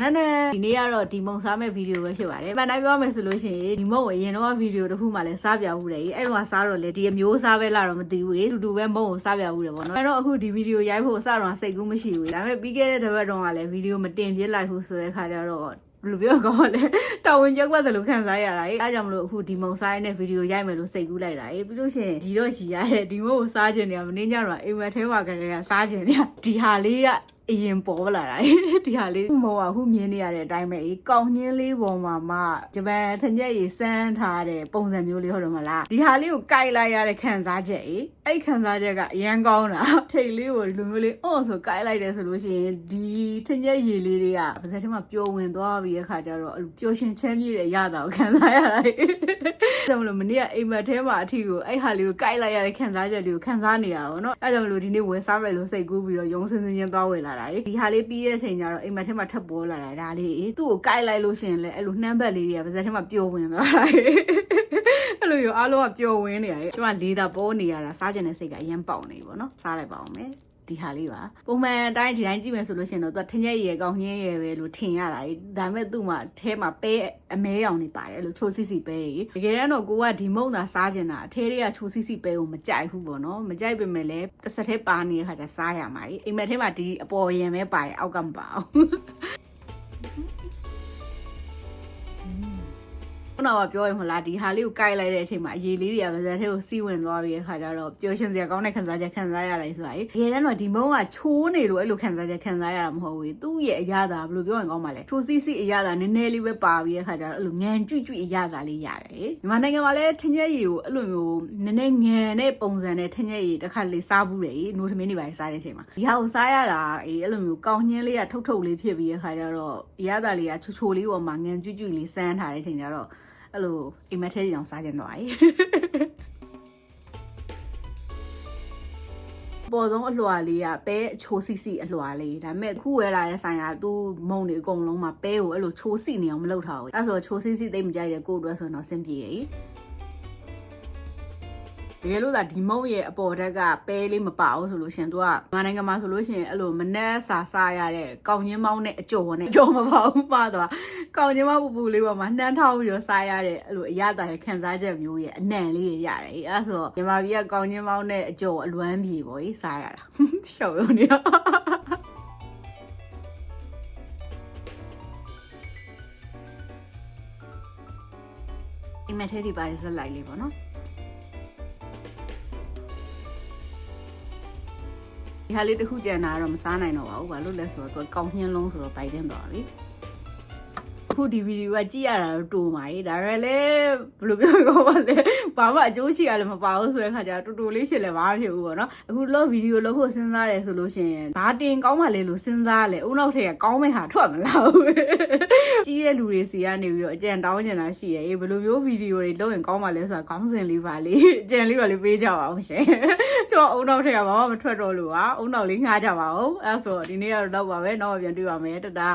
နန်းနန်းဒီနေ့ကတော့ဒီမုံစားမဲ့ဗီဒီယိုပဲဖြစ်ပါတယ်။မှန်တိုင်းပြောမယ်ဆိုလို့ရှိရင်ဒီမုံကိုအရင်တော့ဗီဒီယိုတစ်ခုမှလည်းစားပြဘူးတယ်။အဲ့တော့စားတော့လေဒီအမျိုးစားပဲလာတော့မသိဘူးလေ။တူတူပဲမုံကိုစားပြဘူးတယ်ပေါ့နော်။အဲ့တော့အခုဒီဗီဒီယိုရိုက်ဖို့စတော့စိတ်ကူးမရှိဘူး။ဒါပေမဲ့ပြီးခဲ့တဲ့တစ်ပတ်တုန်းကလည်းဗီဒီယိုမတင်ပြလိုက်ဘူးဆိုတဲ့ခါကျတော့ဘယ်လိုပြောကောင်းလဲတော်ဝင်ရက်ွက်တယ်လို့ခံစားရတာ။အဲအားကြောင့်မလို့အခုဒီမုံစားရတဲ့ဗီဒီယိုရိုက်မယ်လို့စိတ်ကူးလိုက်တာ။ပြီးလို့ရှိရင်ဒီတော့ရှိရတဲ့ဒီမုံကိုစားခြင်းတွေကမင်းညတော့အိမ်မက်ထဲမှာကလေးကစားခြင်းတွေကဒီဟာလေးက အရင်ပေါ်လာတာဒီဟာလေးမောကအခုမြင်နေရတဲ့အတိုင်းပဲအေးကောင်းညင်းလေးပေါ်မှာမှဂျပန်ထညက်ရေးစမ်းထားတဲ့ပုံစံမျိုးလေးဟုတ်တယ်မလားဒီဟာလေးကိုကြိုက်လိုက်ရတဲ့ခံစားချက်အေးအဲ့ခံစားချက်ကအရန်ကောင်းတာထိတ်လေးကိုဒီလိုမျိုးလေးအော်ဆိုကြိုက်လိုက်တယ်ဆိုလို့ရှိရင်ဒီထညက်ရေးလေးတွေကပါစက်ထဲမှာပျော်ဝင်သွားပြီးတဲ့ခါကျတော့အဲ့လိုပျော်ရွှင်ချမ်းမြေ့တဲ့ရတာကိုခံစားရတာအေးဒါမလို့မနေ့ကအိမ်မက်ထဲမှာအထီကိုအဲ့ဟာလေးကိုကြိုက်လိုက်ရတဲ့ခံစားချက်လေးကိုခံစားနေရအောင်နော်အဲ့ဒါမလို့ဒီနေ့ဝယ်စားမယ်လို့စိတ်ကူးပြီးတော့ရုံးစင်းစင်းချင်းသွားဝယ်လာတာလေဒီဟာလေးပြီးရဲ့အချိန်ကျတော့အိမ်မက်ထဲမှာထပ်ပေါ်လာတာဒါလေးအေးသူ့ကိုကြိုက်လိုက်လို့ရှိရင်လည်းအဲ့လိုနှမ်းဘက်လေးတွေကပါစက်ထဲမှာပျော်ဝင်သွားတာအေးအဲ့လိုရောအားလုံးကပျော်ဝင်နေရတယ်ကျွန်မလေးသာပေါ်နေရတာစားကျင်တဲ့စိတ်ကအရင်ပေါက်နေပြီပေါ့နော်စားလိုက်ပါအောင်မယ် ဒီဟာလေးပါပုံမှန်အတိုင်းဒီတိုင်းကြည့်မယ်ဆိုလို့ရှိရင်တော့သူကထင်းရက်ရည်ကောင်းညင်းရည်ပဲလို့ထင်ရတာ။ဒါပေမဲ့သူ့မှာအဲမှာပဲအမဲရောင်နေပါတယ်လို့ချိုးစီစီပဲကြီး။တကယ်တော့ကိုကဒီမုံသာစားကျင်တာအထဲတွေကချိုးစီစီပဲကိုမကြိုက်ဘူးပေါ့နော်။မကြိုက်ပေမဲ့လည်းတစ်ဆက်သေးပါနေတဲ့ခါကျစားရမှာကြီး။အိမ်မက်ထဲမှာဒီအပေါ်ရင်ပဲပါတယ်အောက်ကမပါဘူး။ ခုနကပြောရင်မလားဒီဟာလေးကိုကြိုက်လိုက်တဲ့အချိန်မှာအရေးလေးတွေကပါဇက်ထဲကိုစီးဝင်သွားပြီးတဲ့ခါကျတော့ပျော်ရွှင်စရာကောင်းတဲ့ခံစားချက်ခံစားရတယ်ဆိုတာလေတကယ်တမ်းတော့ဒီမုံကချိုးနေလို့အဲ့လိုခံစားချက်ခံစားရတာမဟုတ်ဘူးသူ့ရဲ့အရာသာဘယ်လိုပြောရင်ကောင်းပါလဲချိုးစီးစီးအရာသာနည်းနည်းလေးပဲပါပြီးတဲ့ခါကျတော့အဲ့လိုငန်ကြွကြွအရာသာလေးရတယ်မြန်မာနိုင်ငံမှာလည်းထင်းရက်ရည်ကိုအဲ့လိုမျိုးနည်းနည်းငန်တဲ့ပုံစံနဲ့ထင်းရက်ရည်တစ်ခါလေးစားဘူးတယ်နိုးသမင်းတွေပါစားတဲ့အချိန်မှာဒီဟာကိုစားရတာအေးအဲ့လိုမျိုးကောင်းညင်းလေးကထုတ်ထုတ်လေးဖြစ်ပြီးတဲ့ခါကျတော့အရာသာလေးကချိုချိုလေးပေါ်မှာငန်ကြွကြွလေးစမ်းထားတဲ့အချိန်ကျတော့ အဲ့လိုအိမ်မက်ထဲတောင်စားကြသွားပြီပေါ်ဆုံးအလွှာလေးကပဲအချိုးစီစီအလွှာလေးဒါပေမဲ့ခုဝဲလာတဲ့ဆိုင်ကသူ့မုံတွေအကုန်လုံးမှာပဲကိုအဲ့လိုချိုးစီနေအောင်မလုပ်ထားဘူးအဲ့ဆိုချိုးစီစီသိမ့်မကြိုက်တဲ့ကိုယ့်အတွက်ဆိုရင်တော့စင်ပြေရဲ့ တကယ်လို့သာဒီမုံရဲ့အပေါ်ဓာတ်ကပဲလေးမပါဘူးဆိုလို့ရှင်သူကမြန်မာနိုင်ငံမှာဆိုလို့ရှင်အဲ့လိုမနှက်စာစားရတဲ့ကောင်းချင်းမောင်းနဲ့အကျော်နဲ့အကျော်မပါဘူးပါသွားကောင်းချင်းမောင်းပူပူလေးပေါ်မှာနှမ်းထောင်းပြီးတော့စားရတဲ့အဲ့လိုအရသာရဲ့ခံစားချက်မျိုးရဲ့အနံ့လေးရရတယ်အဲ့ဆိုတော့မြန်မာပြည်ကကောင်းချင်းမောင်းနဲ့အကျော်အလွမ်းပြေပေါ့ကြီးစားရတာရှောက်ရုံနေတော့ဒီမထဲဒီပါရစလိုက်လေးပေါ့နော် ဒီဟာလေးတစ်ခုကြံတာတော့မစားနိုင်တော့ပါဘူးဘာလို့လဲဆိုတော့သူကောင်းညှင်းလုံးဆိုတော့ပိုက်တင်သွားပြီအ ခုဒီဗီဒီယိုကကြည့်ရတာတော့တူပါရေးဒါပေမဲ့လည်းဘယ်လိုပြောကောမလဲဘာမှအကျိုးရှိရလည်းမပါဘူးဆိုတဲ့ခါကျတော့တူတူလေးဖြစ်လည်းမဖြစ်ဘူးပေါ့နော်အခုလောဗီဒီယိုလုပ်ဖို့စဉ်းစားတယ်ဆိုလို့ရှိရင်ဘာတင်ကောင်းမှလဲလို့စဉ်းစားလဲဦးနောက်ထက်ကကောင်းမဲ့ဟာထွက်မလာဘူးကြီးတဲ့လူတွေစီကနေပြီးတော့အကြံတောင်းကျင်တာရှိရရေးဘယ်လိုမျိုးဗီဒီယိုတွေလုပ်ရင်ကောင်းမှလဲဆိုတာခေါင်းစဉ်လေးပါလေးအကြံလေးပါလေးပေးကြပါအောင်ရှင်ကျွန်တော်အုံနောက်ထက်ကဘာမှမထွက်တော့လို့ပါအုံနောက်လေးငှားကြပါဦးအဲ့ဒါဆိုတော့ဒီနေ့ကတော့တော့ပါပဲနောက်ပြန်တွေ့ပါမယ်တတာ